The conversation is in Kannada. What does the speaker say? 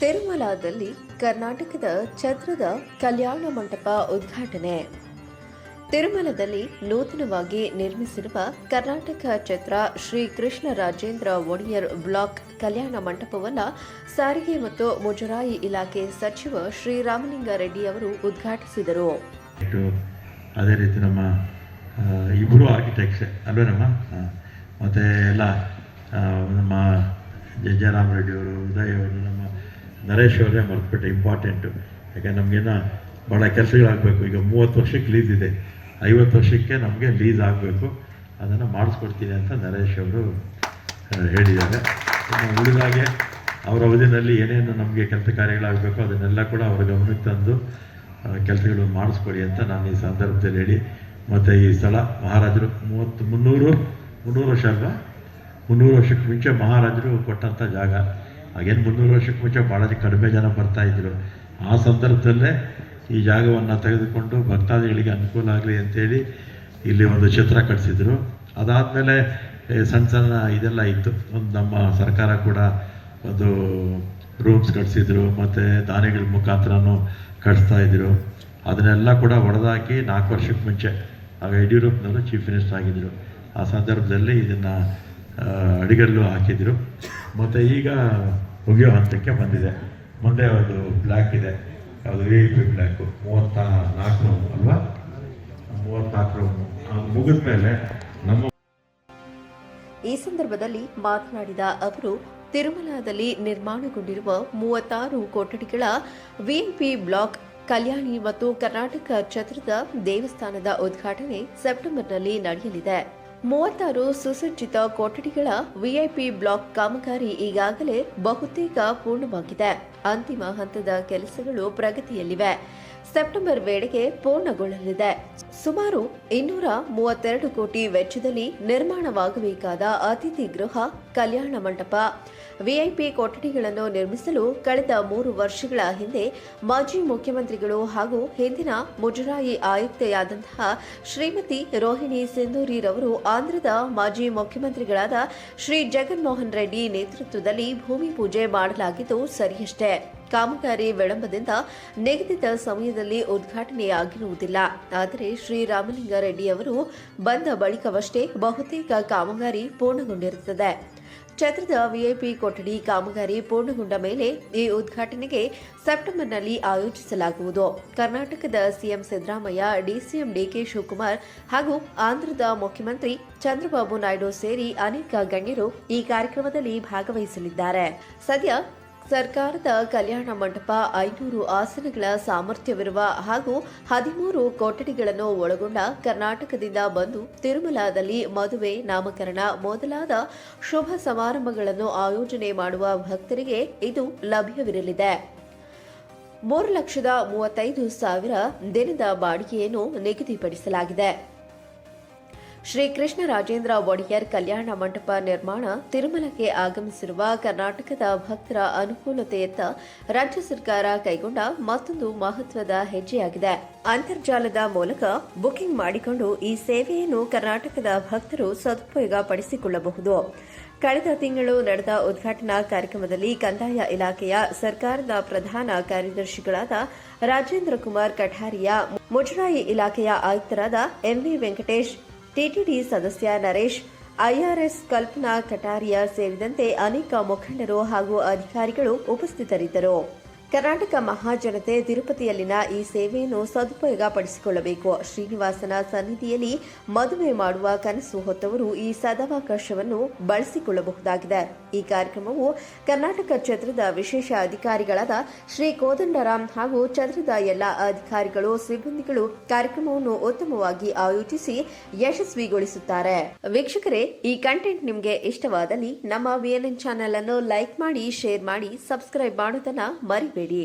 ತಿರುಮಲದಲ್ಲಿ ಕರ್ನಾಟಕದ ಛತ್ರದ ಕಲ್ಯಾಣ ಮಂಟಪ ಉದ್ಘಾಟನೆ. ತಿರುಮಲದಲ್ಲಿ ನೂತನವಾಗಿ ನಿರ್ಮಿಸಿರುವ ಕರ್ನಾಟಕ ಛತ್ರ ಶ್ರೀ ಕೃಷ್ಣ ರಾಜೇಂದ್ರ ಒಡೆಯರ್ ಬ್ಲಾಕ್ ಕಲ್ಯಾಣ ಮಂಟಪವನ್ನು ಸಾರಿಗೆ ಮತ್ತು ಮುಜರಾಯಿ ಇಲಾಖೆ ಸಚಿವ ಶ್ರೀರಾಮಲಿಂಗಾರೆಡ್ಡಿ ಅವರು ಉದ್ಘಾಟಿಸಿದರು. ಅದೇ ರೀತಿ ನಮ್ಮ ಇಬ್ಬರು ಅಲ್ವೇನಮ್ಮ ನಮ್ಮ? ಮತ್ತು ಎಲ್ಲ ನಮ್ಮ ಜೆ ಜೆ ರಾಮರೆಡ್ಡಿ ಅವರು, ಉದಯ್ ಅವರು, ನಮ್ಮ ನರೇಶ್ ಅವರೇ ಮರೆತುಬಿಟ್ಟೆ ಇಂಪಾರ್ಟೆಂಟು ಯಾಕೆ ನಮಗೇನು ಭಾಳ ಕೆಲಸಗಳಾಗಬೇಕು. ಈಗ ಮೂವತ್ತು ವರ್ಷಕ್ಕೆ ಲೀಸ್ ಇದೆ. ಐವತ್ತು ವರ್ಷಕ್ಕೆ ನಮಗೆ ಲೀಸ್ ಆಗಬೇಕು. ಅದನ್ನು ಮಾಡಿಸ್ಕೊಡ್ತೀನಿ ಅಂತ ನರೇಶ್ ಅವರು ಹೇಳಿದ್ದಾರೆ. ಉಳಿದಾಗೆ ಅವರ ಅವಧಿನಲ್ಲಿ ಏನೇನು ನಮಗೆ ಕೆಲಸ ಕಾರ್ಯಗಳಾಗಬೇಕು ಅದನ್ನೆಲ್ಲ ಕೂಡ ಅವರ ಗಮನಕ್ಕೆ ತಂದು ಕೆಲಸಗಳು ಮಾಡಿಸ್ಕೊಡಿ ಅಂತ ನಾನು ಈ ಸಂದರ್ಭದಲ್ಲಿ ಹೇಳಿ. ಮತ್ತು ಈ ಸ್ಥಳ ಮಹಾರಾಜರು ಮೂವತ್ತು, ಮುನ್ನೂರು ಮುನ್ನೂರು ವರ್ಷ ಅಲ್ವಾ? ಮುನ್ನೂರು ವರ್ಷಕ್ಕೆ ಮುಂಚೆ ಮಹಾರಾಜರು ಕೊಟ್ಟಂಥ ಜಾಗ. ಹಾಗೇನು ಮುನ್ನೂರು ವರ್ಷಕ್ಕೆ ಮುಂಚೆ ಭಾಳ ಕಡಿಮೆ ಜನ ಬರ್ತಾಯಿದ್ರು ಆ ಸಂದರ್ಭದಲ್ಲೇ ಈ ಜಾಗವನ್ನು ತೆಗೆದುಕೊಂಡು ಭಕ್ತಾದಿಗಳಿಗೆ ಅನುಕೂಲ ಆಗಲಿ ಅಂತೇಳಿ ಇಲ್ಲಿ ಒಂದು ಚಿತ್ರ ಕಟ್ಟಿಸಿದ್ರು ಅದಾದಮೇಲೆ ಸಣ್ಣ ಸಣ್ಣ ಇದೆಲ್ಲ ಇತ್ತು. ಒಂದು ನಮ್ಮ ಸರ್ಕಾರ ಕೂಡ ಒಂದು ರೂಮ್ಸ್ ಕಟ್ಟಿಸಿದ್ರು ಮತ್ತು ದಾನಿಗಳ ಮುಖಾಂತರನೂ ಕಟ್ಸ್ತಾ ಇದ್ರು. ಅದನ್ನೆಲ್ಲ ಕೂಡ ಹೊಡೆದಾಕಿ ನಾಲ್ಕು ವರ್ಷಕ್ಕೆ ಮುಂಚೆ ಆಗ ಯಡಿಯೂರಪ್ಪನವರು ಚೀಫ್ ಮಿನಿಸ್ಟರ್ ಆಗಿದ್ದರು ಆ ಸಂದರ್ಭದಲ್ಲಿ ಇದನ್ನು ಅಡಿಗಲ್ಲು ಹಾಕಿದರು. ಮತ್ತು ಈಗ ಮುಗಿಯೋ ಹಂತಕ್ಕೆ ಬಂದಿದೆ. ಮುಂದೆ ಒಂದು ಬ್ಲ್ಯಾಕ್ ಇದೆ. ವಿ ಐ ಪಿ ಬ್ಲ್ಯಾಕು ಮೂವತ್ತ ನಾಲ್ಕು ಅಲ್ವಾ? ಮೂವತ್ತ್ನಾಲ್ಕು ರೂಮು ಮುಗಿದ ಮೇಲೆ ನಮ್ಮ ಈ ಸಂದರ್ಭದಲ್ಲಿ ಮಾತನಾಡಿದ ಅವರು, ತಿರುಮಲದಲ್ಲಿ ನಿರ್ಮಾಣಗೊಂಡಿರುವ ಮೂವತ್ತಾರು ಕೊಠಡಿಗಳ ವಿಎಂಪಿ ಬ್ಲಾಕ್ ಕಲ್ಯಾಣಿ ಮತ್ತು ಕರ್ನಾಟಕ ಛತ್ರದ ದೇವಸ್ಥಾನದ ಉದ್ಘಾಟನೆ ಸೆಪ್ಟೆಂಬರ್ನಲ್ಲಿ ನಡೆಯಲಿದೆ. ಮೂವತ್ತಾರು ಸುಸಜ್ಜಿತ ಕೊಠಡಿಗಳ ವಿಐಪಿ ಬ್ಲಾಕ್ ಕಾಮಗಾರಿ ಈಗಾಗಲೇ ಬಹುತೇಕ ಪೂರ್ಣವಾಗಿದೆ. ಅಂತಿಮ ಹಂತದ ಕೆಲಸಗಳು ಪ್ರಗತಿಯಲ್ಲಿವೆ. ಸೆಪ್ಟೆಂಬರ್ ವೇಳೆಗೆ ಪೂರ್ಣಗೊಳ್ಳಲಿದೆ. ಸುಮಾರು ಇನ್ನೂರ ಮೂವತ್ತೆರಡು ಕೋಟಿ ವೆಚ್ಚದಲ್ಲಿ ನಿರ್ಮಾಣವಾಗಬೇಕಾದ ಅತಿಥಿ ಗೃಹ, ಕಲ್ಯಾಣ ಮಂಟಪ. ವಿಐಪಿ ಕೊಠಡಿಗಳನ್ನು ನಿರ್ಮಿಸಲು ಕಳೆದ ಮೂರು ವರ್ಷಗಳ ಹಿಂದೆ ಮಾಜಿ ಮುಖ್ಯಮಂತ್ರಿಗಳು ಹಾಗೂ ಹಿಂದಿನ ಮುಜರಾಯಿ ಆಯುಕ್ತೆಯಾದಂತಹ ಶ್ರೀಮತಿ ರೋಹಿಣಿ ಸಿಂಧೂರಿರವರು ಆಂಧ್ರದ ಮಾಜಿ ಮುಖ್ಯಮಂತ್ರಿಗಳಾದ ಶ್ರೀ ಜಗನ್ಮೋಹನ್ ರೆಡ್ಡಿ ನೇತೃತ್ವದಲ್ಲಿ ಭೂಮಿ ಪೂಜೆ ಮಾಡಲಾಗಿದ್ದು ಸರಿಯಷ್ಟೇ. ಕಾಮಗಾರಿ ವಿಳಂಬದಿಂದ ನಿಗದಿತ ಸಮಯದಲ್ಲಿ ಉದ್ಘಾಟನೆಯಾಗಿರುವುದಿಲ್ಲ. ಆದರೆ ಶ್ರೀರಾಮಲಿಂಗಾರೆಡ್ಡಿ ಅವರು ಬಂದ ಬಳಿಕವಷ್ಟೇ ಬಹುತೇಕ ಕಾಮಗಾರಿ ಪೂರ್ಣಗೊಂಡಿರುತ್ತದೆ. ಛತ್ರದ ವಿಐಪಿ ಕೊಠಡಿ ಕಾಮಗಾರಿ ಪೂರ್ಣಗೊಂಡ ಮೇಲೆ ಈ ಉದ್ಘಾಟನೆಗೆ ಸೆಪ್ಟೆಂಬರ್ನಲ್ಲಿ ಆಯೋಜಿಸಲಾಗುವುದು. ಕರ್ನಾಟಕದ CM Siddaramaiah, DCM DK Shivakumar ಹಾಗೂ ಆಂಧ್ರದ ಮುಖ್ಯಮಂತ್ರಿ ಚಂದ್ರಬಾಬು ನಾಯ್ಡು ಸೇರಿ ಅನೇಕ ಗಣ್ಯರು ಈ ಕಾರ್ಯಕ್ರಮದಲ್ಲಿ ಭಾಗವಹಿಸಲಿದ್ದಾರೆ. ಸದ್ಯ ಸರ್ಕಾರದ ಕಲ್ಯಾಣ ಮಂಟಪ ಐನೂರು ಆಸನಗಳ ಸಾಮರ್ಥ್ಯವಿರುವ ಹಾಗೂ ಹದಿಮೂರು ಕೊಠಡಿಗಳನ್ನು ಒಳಗೊಂಡ ಕರ್ನಾಟಕದಿಂದ ಬಂದು ತಿರುಮಲಾದಲ್ಲಿ ಮದುವೆ, ನಾಮಕರಣ ಮೊದಲಾದ ಶುಭ ಸಮಾರಂಭಗಳನ್ನು ಆಯೋಜನೆ ಮಾಡುವ ಭಕ್ತರಿಗೆ ಇದು ಲಭ್ಯವಿರಲಿದೆ. ಮೂರು ಲಕ್ಷದ ಮೂವತ್ತೈದು ಸಾವಿರ ದಿನದ ಬಾಡಿಗೆಯನ್ನು ನಿಗದಿಪಡಿಸಲಾಗಿದೆ. ಶ್ರೀ ಕೃಷ್ಣ ರಾಜೇಂದ್ರ ಒಡೆಯರ್ ಕಲ್ಯಾಣ ಮಂಟಪ ನಿರ್ಮಾಣ ತಿರುಮಲಕ್ಕೆ ಆಗಮಿಸಿರುವ ಕರ್ನಾಟಕದ ಭಕ್ತರ ಅನುಕೂಲತೆಯತ್ತ ರಾಜ್ಯ ಸರ್ಕಾರ ಕೈಗೊಂಡ ಮತ್ತೊಂದು ಮಹತ್ವದ ಹೆಜ್ಜೆಯಾಗಿದೆ. ಅಂತರ್ಜಾಲದ ಮೂಲಕ ಬುಕಿಂಗ್ ಮಾಡಿಕೊಂಡು ಈ ಸೇವೆಯನ್ನು ಕರ್ನಾಟಕದ ಭಕ್ತರು ಸದುಪಯೋಗ ಪಡಿಸಿಕೊಳ್ಳಬಹುದು. ಕಳೆದ ತಿಂಗಳು ನಡೆದ ಉದ್ಘಾಟನಾ ಕಾರ್ಯಕ್ರಮದಲ್ಲಿ ಕಂದಾಯ ಇಲಾಖೆಯ ಸರ್ಕಾರದ ಪ್ರಧಾನ ಕಾರ್ಯದರ್ಶಿಗಳಾದ ರಾಜೇಂದ್ರ ಕುಮಾರ್ ಕಠಾರಿಯಾ, ಮುಜರಾಯಿ ಇಲಾಖೆಯ ಆಯುಕ್ತರಾದ ಎಂವಿ ವೆಂಕಟೇಶ್ ಟಿಟಿಡಿ ಸದಸ್ಯ ನರೇಶ್ ಐಆರ್ಎಸ್ ಕಲ್ಪನಾ ಕಟಾರಿಯಾ ಸೇರಿದಂತೆ ಅನೇಕ ಮುಖಂಡರು ಹಾಗೂ ಅಧಿಕಾರಿಗಳು ಉಪಸ್ಥಿತರಿದ್ದರು. ಕರ್ನಾಟಕ ಮಹಾಜನತೆ ತಿರುಪತಿಯಲ್ಲಿನ ಈ ಸೇವೆಯನ್ನು ಸದುಪಯೋಗ ಪಡಿಸಿಕೊಳ್ಳಬೇಕು ಶ್ರೀನಿವಾಸನ ಸನ್ನಿಧಿಯಲ್ಲಿ ಮದುವೆ ಮಾಡುವ ಕನಸು ಹೊತ್ತವರು ಈ ಸದಾವಕಾಶವನ್ನು ಬಳಸಿಕೊಳ್ಳಬಹುದಾಗಿದೆ. ಈ ಕಾರ್ಯಕ್ರಮವು ಕರ್ನಾಟಕ ಛತ್ರದ ವಿಶೇಷ ಅಧಿಕಾರಿಗಳಾದ ಶ್ರೀ ಕೋದಂಡರಾಮ್ ಹಾಗೂ ಛತ್ರದ ಎಲ್ಲ ಅಧಿಕಾರಿಗಳು, ಸಿಬ್ಬಂದಿಗಳು ಕಾರ್ಯಕ್ರಮವನ್ನು ಉತ್ತಮವಾಗಿ ಆಯೋಜಿಸಿ ಯಶಸ್ವಿಗೊಳಿಸುತ್ತಾರೆ. ವೀಕ್ಷಕರೇ, ಈ ಕಂಟೆಂಟ್ ನಿಮಗೆ ಇಷ್ಟವಾದಲ್ಲಿ ನಮ್ಮ ವಿಎನ್ಎನ್ ಚಾನೆಲ್ ಅನ್ನು ಲೈಕ್ ಮಾಡಿ, ಶೇರ್ ಮಾಡಿ, ಸಬ್ಸ್ಕ್ರೈಬ್ ಮಾಡೋದನ್ನ ಮರಿಬೇಡಿ. ಮಾಡಬೇಡಿ